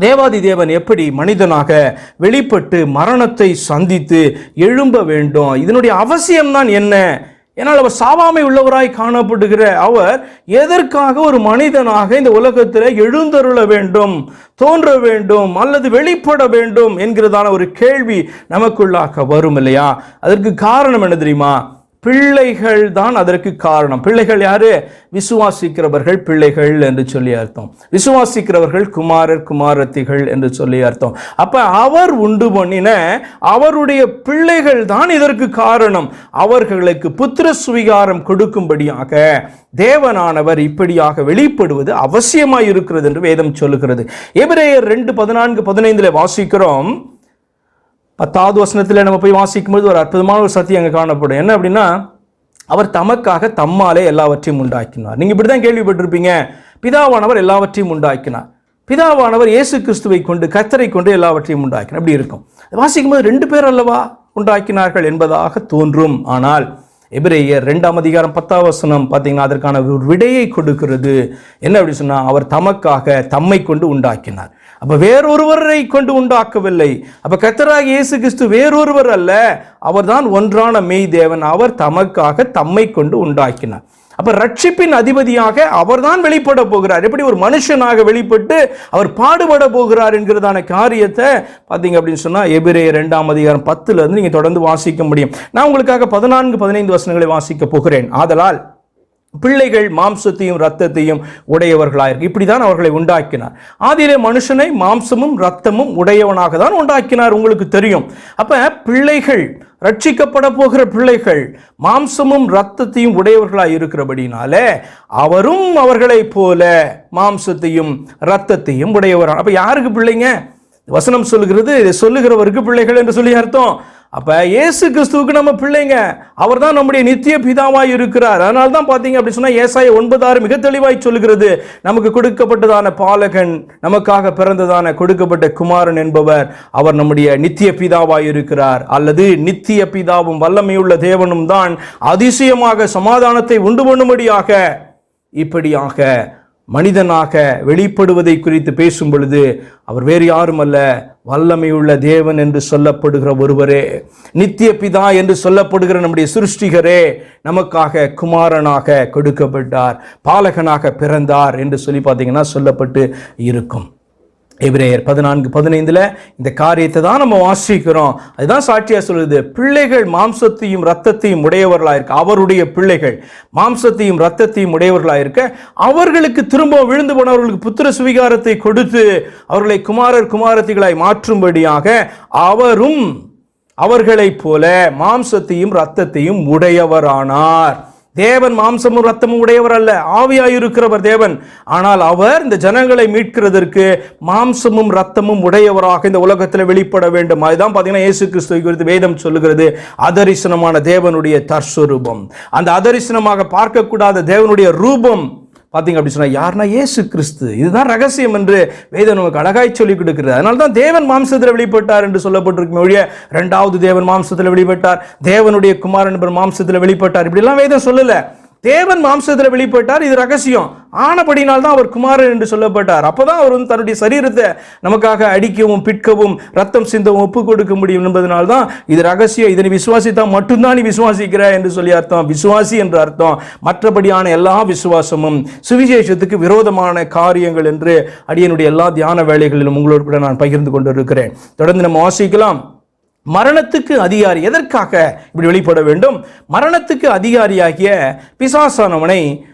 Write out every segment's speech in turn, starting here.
தேவாதி தேவன் எப்படி மனிதனாக வெளிப்பட்டு மரணத்தை சந்தித்து எழும்ப வேண்டும்? இதனுடைய அவசியம்தான் என்ன? ஏன்னால் அவர் சாவாமை உள்ளவராய் காணப்படுகிற அவர் எதற்காக ஒரு மனிதனாக இந்த உலகத்தில் எழுந்தருள வேண்டும் தோன்ற வேண்டும் அல்லது வெளிப்பட வேண்டும் என்கிறதான ஒரு கேள்வி நமக்குள்ளாக வரும் இல்லையா? அதற்கு காரணம் என்ன தெரியுமா? பிள்ளைகள் தான் அதற்கு காரணம். பிள்ளைகள் யாரு? விசுவாசிக்கிறவர்கள் பிள்ளைகள் என்று சொல்லி அர்த்தம். விசுவாசிக்கிறவர்கள் குமாரர் குமாரத்திகள் என்று சொல்லி அர்த்தம். அப்ப அவர் உண்டு பண்ணின அவருடைய பிள்ளைகள் தான் இதற்கு காரணம். அவர்களுக்கு புத்திர சுவிகாரம் கொடுக்கும்படியாக தேவனானவர் இப்படியாக வெளிப்படுவது அவசியமாய் இருக்கிறது என்று வேதம் சொல்லுகிறது. எபிரேயர் ரெண்டு பதினான்கு பதினைந்துல வாசிக்கிறோம். பத்தாவது வசனத்தில் நம்ம போய் வாசிக்கும்போது ஒரு அற்புதமான ஒரு சத்தியம் அங்கே காணப்படும். என்ன அப்படின்னா அவர் தமக்காக தம்மாலே எல்லாவற்றையும் உண்டாக்கினார். நீங்கள் இப்படி தான் கேள்விப்பட்டிருப்பீங்க. பிதாவானவர் எல்லாவற்றையும் உண்டாக்கினார். பிதாவானவர் இயேசு கிறிஸ்துவை கொண்டு கத்தரை கொண்டு எல்லாவற்றையும் உண்டாக்கினார். அப்படி இருக்கும். வாசிக்கும்போது ரெண்டு பேர் அல்லவா உண்டாக்கினார்கள் என்பதாக தோன்றும். ஆனால் எபிரேயர் ரெண்டாம் அதிகாரம் பத்தாம் வசனம் பார்த்தீங்கன்னா அதற்கான ஒரு விடையை கொடுக்கிறது. என்ன அப்படி சொன்னால் அவர் தமக்காக தம்மை கொண்டு உண்டாக்கினார். அப்போ வேறொருவரை கொண்டு உண்டாக்கவில்லை. அப்போ கத்தராக இயேசு கிறிஸ்து வேறொருவர் அல்ல அவர்தான் ஒன்றான மெய் தேவன். அவர் தமக்காக தம்மை கொண்டு உண்டாக்கினார். அப்போ ரட்சிப்பின் அதிபதியாக அவர்தான் வெளிப்பட போகிறார். எப்படி ஒரு மனுஷனாக வெளிப்பட்டு அவர் பாடுபட போகிறார் என்கிறதான காரியத்தை பார்த்தீங்க அப்படின்னு சொன்னால் எபிரே ரெண்டாம் அதிகாரம் பத்துலேருந்து நீங்கள் தொடர்ந்து வாசிக்க முடியும். நான் உங்களுக்காக பதினான்கு பதினைந்து வசனங்களை வாசிக்க போகிறேன். ஆதலால் பிள்ளைகள் மாம்சத்தையும் ரத்தத்தையும் உடையவர்களாயிருக்கு. இப்படிதான் அவர்களை உண்டாக்கினார். ஆதியிலே மனுஷனை மாம்சமும் ரத்தமும் உடையவனாக தான் உண்டாக்கினார். உங்களுக்கு தெரியும். அப்போ பிள்ளைகள் ரட்சிக்கப்பட போகிற பிள்ளைகள் மாம்சமும் ரத்தத்தையும் உடையவர்களாக இருக்கிறபடினாலே அவரும் அவர்களைப் போல மாம்சத்தையும் ரத்தத்தையும் உடையவர் அப்போ யாருக்கு பிள்ளைங்க? வசனம் சொல்லுகிறது இதை சொல்லுகிறவருக்கு பிள்ளைகள் என்று சொல்லி அர்த்தம். அப்போ இயேசு கிறிஸ்துவுக்கு நம்ம பிள்ளைங்க அவர் தான் நம்முடைய நித்திய பிதாவாக இருக்கிறார். அதனால தான் பார்த்தீங்க அப்படி சொன்னால் ஏசாய ஒன்பதாறு மிக தெளிவாய் சொல்லுகிறது. நமக்கு கொடுக்கப்பட்டதான பாலகன் நமக்காக பிறந்ததான கொடுக்கப்பட்ட குமாரன் என்பவர் அவர் நம்முடைய நித்திய பிதாவாய் இருக்கிறார். அல்லது நித்திய பிதாவும் வல்லமையுள்ள தேவனும் தான் அதிசயமாக சமாதானத்தை உண்டு பண்ணும்படியாக இப்படியாக மனிதனாக வெளிப்படுவதை குறித்து பேசும் பொழுது அவர் வேறு யாரும் அல்ல வல்லமையுள்ள தேவன் என்று சொல்லப்படுகிற ஒருவரே நித்திய பிதா என்று சொல்லப்படுகிற நம்முடைய சிருஷ்டிகரே நமக்காக குமாரனாக கொடுக்கப்பட்டார் பாலகனாக பிறந்தார் என்று சொல்லி பார்த்தீங்கன்னா சொல்லப்பட்டு இருக்கும். எபிரேயர் பதினான்கு பதினைந்தில் இந்த காரியத்தை தான் நம்ம வாசிக்கிறோம். அதுதான் சாட்சியாக சொல்லுது பிள்ளைகள் மாம்சத்தையும் ரத்தத்தையும் உடையவர்களாக இருக்க அவருடைய பிள்ளைகள் மாம்சத்தையும் ரத்தத்தையும் உடையவர்களாக இருக்க அவர்களுக்கு திரும்ப விழுந்து போனவர்களுக்கு புத்திர சுவிகாரத்தை கொடுத்து அவர்களை குமாரர் குமாரத்திகளாய் மாற்றும்படியாக அவரும் அவர்களைப் போல மாம்சத்தையும் ரத்தத்தையும் உடையவரானார். தேவன் மாம்சமும் ரத்தமும் உடையவர் அல்ல ஆவியாயிருக்கிறவர் தேவன். ஆனால் அவர் இந்த ஜனங்களை மீட்கிறதற்கு மாம்சமும் ரத்தமும் உடையவராக இந்த உலகத்தில் வெளிப்பட வேண்டும். அதுதான் பார்த்தீங்கன்னா இயேசு கிறிஸ்துவை குறித்து வேதம் சொல்லுகிறது. அதரிசனமான தேவனுடைய தற்சுரூபம் அந்த அதரிசனமாக பார்க்கக்கூடாத தேவனுடைய ரூபம் பார்த்தீங்க அப்படி சொன்னால் யாருன்னா ஏசு கிறிஸ்து. இதுதான் ரகசியம் என்று வேதம் நமக்கு அழகாய் சொல்லி கொடுக்கிறது. அதனால தான் தேவன் மாம்சத்தில் வெளிப்பட்டார் என்று சொல்லப்பட்டிருக்கும் ஒழிய ரெண்டாவது தேவன் மாம்சத்தில் வெளிப்பட்டார். தேவனுடைய குமாரன் மாம்சத்தில் வெளிப்பட்டார். இப்படிலாம் வேதம் சொல்லலை. தேவன் மாம்சத்தில் வெளிப்பட்டார் இது ரகசியம். ஆனபடினால் தான் அவர் குமாரன் என்று சொல்லப்பட்டார். அப்பதான் அவர் வந்து தன்னுடைய சரீரத்தை நமக்காக அடிக்கவும் பிட்கவும் ரத்தம் சிந்தவும் ஒப்பு கொடுக்க முடியும் என்பதனால தான் இது ரகசியம். இதனை விசுவாசித்தா மட்டும்தான் நீ விசுவாசிக்கிற என்று சொல்லி அர்த்தம். விசுவாசி என்று அர்த்தம். மற்றபடியான எல்லா விசுவாசமும் சுவிசேஷத்துக்கு விரோதமான காரியங்கள் என்று அடியனுடைய எல்லா தியான வேலைகளிலும் உங்களோடு கூட நான் பகிர்ந்து கொண்டு இருக்கிறேன் தொடர்ந்து நம்ம வாசிக்கலாம். மரணத்துக்கு அதிகாரி எதற்காக இப்படி வெளிப்பட வேண்டும்? மரணத்துக்கு அதிகாரியாகிய பிசாசானவனை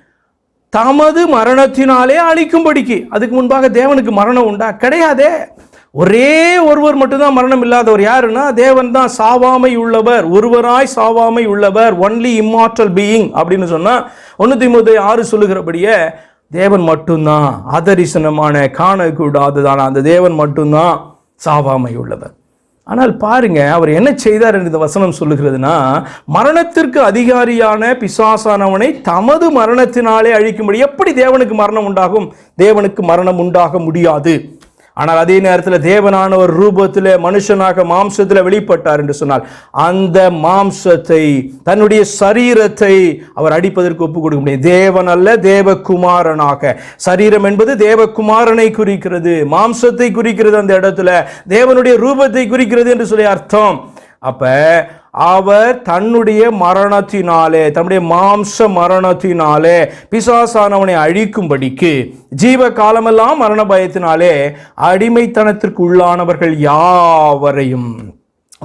தமது மரணத்தினாலே அழிக்கும்படிக்கு. அதுக்கு முன்பாக தேவனுக்கு மரணம் உண்டா? கிடையாதே. ஒரே ஒருவர் மட்டும்தான் மரணம் இல்லாதவர் யாருன்னா தேவன் தான் சாவாமை உள்ளவர் ஒருவராய் சாவாமை உள்ளவர் ஒன்லி இம்மார்டல் பீயிங் அப்படின்னு சொன்னா ஒன்று திமுதை ஆறு சொல்லுகிறபடியே தேவன் மட்டும்தான். அதரிசனமான காணக்கூடாததான அந்த தேவன் மட்டும்தான் சாவாமை உள்ளவர். ஆனால் பாருங்க அவர் என்ன செய்தார் என்று இந்த வசனம் சொல்லுகிறதுனா மரணத்திற்கு அதிகாரியான பிசாசானவனை தமது மரணத்தினாலே அழிக்கும்படி எப்படி தேவனுக்கு மரணம் உண்டாகும்? தேவனுக்கு மரணம் உண்டாக முடியாது. ஆனால் அதே நேரத்தில் தேவனானவர் ரூபத்தில் மனுஷனாக மாம்சத்தில் வெளிப்பட்டார் என்று சொன்னால் அந்த மாம்சத்தை தன்னுடைய சரீரத்தை அவர் அடிப்பதற்கு ஒப்பு கொடுக்க முடியும். தேவன் அல்ல தேவகுமாரனாக. சரீரம் என்பது தேவகுமாரனை குறிக்கிறது. மாம்சத்தை குறிக்கிறது அந்த இடத்துல. தேவனுடைய ரூபத்தை குறிக்கிறது என்று சொல்லி அர்த்தம். அப்போ அவர் தன்னுடைய மரணத்தினாலே தன்னுடைய மாம்ச மரணத்தினாலே பிசாசானவனை அழிக்கும்படிக்கு ஜீவ காலமெல்லாம் மரண பயத்தினாலே அடிமைத்தனத்திற்கு உள்ளானவர்கள் யாவரையும்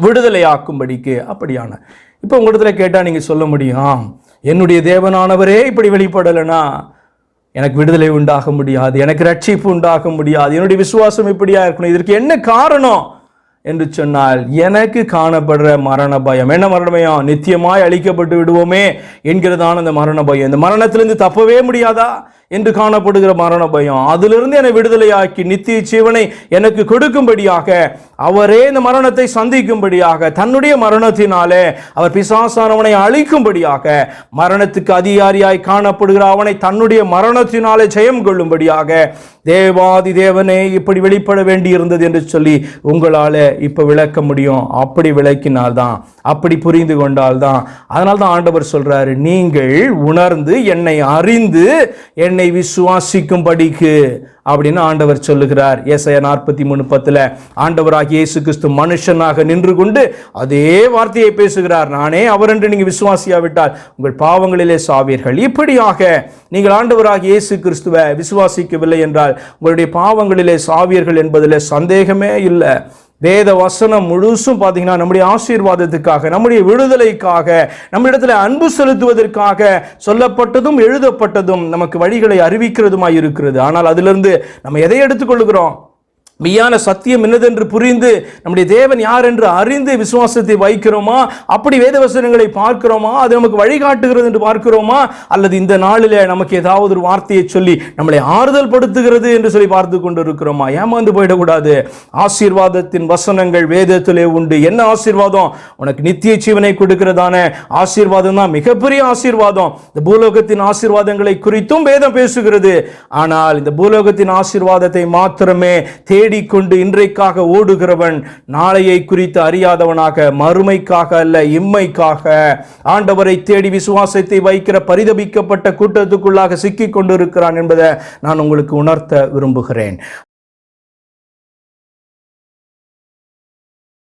விடுதலையாக்கும்படிக்கு அப்படியான இப்போ உங்களிடத்துல கேட்டால் நீங்கள் சொல்ல முடியும்? என்னுடைய தேவனானவரே இப்படி வெளிப்படலைனா எனக்கு விடுதலை உண்டாக முடியாது எனக்கு ரட்சிப்பு உண்டாக முடியாது என்னுடைய விசுவாசம் இப்படியா இருக்கணும் இதற்கு என்ன காரணம்? என்று சொன்னால் எனக்கு காணப்படுற மரண பயம் என்ன மரண பயம் நித்தியமாய் அழிக்கப்பட்டு விடுவோமே என்கிறதான அந்த மரண பயம் இந்த மரணத்திலிருந்து தப்பவே முடியாதா? என்று காணப்படுகிற மரண பயம். அதிலிருந்து என்னை விடுதலையாக்கி நித்திய ஜீவனை எனக்கு கொடுக்கும்படியாக அவரே இந்த மரணத்தை சந்திக்கும்படியாக தன்னுடைய மரணத்தினாலே அவர் பிசாசானவனை அழிக்கும்படியாக மரணத்துக்கு அதிகாரியாய் காணப்படுகிற அவனை தன்னுடைய மரணத்தினாலே ஜெயம் கொள்ளும்படியாக தேவாதி தேவனே இப்படி வெளிப்பட வேண்டியிருந்தது என்று சொல்லி உங்களால் இப்போ விளக்க முடியும். அப்படி விளக்கினால்தான் அப்படி புரிந்து கொண்டால்தான். அதனால்தான் ஆண்டவர் சொல்றாரு நீங்கள் உணர்ந்து என்னை அறிந்து என்னை விசுவாசிக்கும்படிக்கு அப்படின்னு ஆண்டவர் சொல்லுகிறார். ஏசைய நாற்பத்தி மூணு பத்தில் ஆண்டவராக இயேசு கிறிஸ்து மனுஷனாக நின்று கொண்டு அதே வார்த்தையை பேசுகிறார். நானே அவர் என்று நீங்கள் விசுவாசியாவிட்டால் உங்கள் பாவங்களிலே சாவீர்கள். இப்படியாக நீங்கள் ஆண்டவராக இயேசு கிறிஸ்துவை விசுவாசிக்கவில்லை என்றால் உங்களுடைய பாவங்களிலே சாவீர்கள் என்பதில் சந்தேகமே இல்லை. வேத வசனம் முழுசும் பார்த்தீங்கன்னா நம்முடைய ஆசீர்வாதத்துக்காக நம்முடைய விடுதலைக்காக நம்மிடத்தில் அன்பு செலுத்துவதற்காக சொல்லப்பட்டதும் எழுதப்பட்டதும் நமக்கு வழிகளை அறிவிக்கிறதுமாய் இருக்கிறது. ஆனால் அதிலிருந்து நம்ம எதை எடுத்துக்கொள்கிறோம் மெய்யான சத்தியம் என்னதென்று புரிந்து நம்முடைய தேவன் யார் என்று அறிந்து விசுவாசத்தை வைக்கிறோமா? அப்படி வேத வசனங்களை பார்க்கிறோமா? அது நமக்கு வழிகாட்டுகிறது என்று பார்க்கிறோமா? அல்லது இந்த நாளில் நமக்கு ஏதாவது ஒரு வார்த்தையை சொல்லி நம்மளை ஆறுதல் படுத்துகிறது என்று சொல்லி பார்த்து கொண்டு இருக்கிறோமா ஏமாந்து போயிடக்கூடாது. ஆசீர்வாதத்தின் வசனங்கள் வேதத்திலே உண்டு. என்ன ஆசீர்வாதம்? உனக்கு நித்திய ஜீவனை கொடுக்கிறதான ஆசீர்வாதம் தான். மிகப்பெரிய ஆசீர்வாதம். இந்த பூலோகத்தின் ஆசீர்வாதங்களை குறித்தும் வேதம் பேசுகிறது. ஆனால் இந்த பூலோகத்தின் ஆசீர்வாதத்தை மாத்திரமே தே தேடிக்கொண்டு இன்றைக்காக ஓடுகிறவன் நாளையை குறித்து அறியாதவனாக மறுமைக்காக அல்ல இம்மைக்காக. ஆண்டவரை தேடி விசுவாசத்தை வைக்கிற பரிதபிக்கப்பட்ட கூட்டத்துக்குள்ளாக சிக்கிக் கொண்டிருக்கிறான் என்பதை நான் உங்களுக்கு உணர்த்த விரும்புகிறேன்.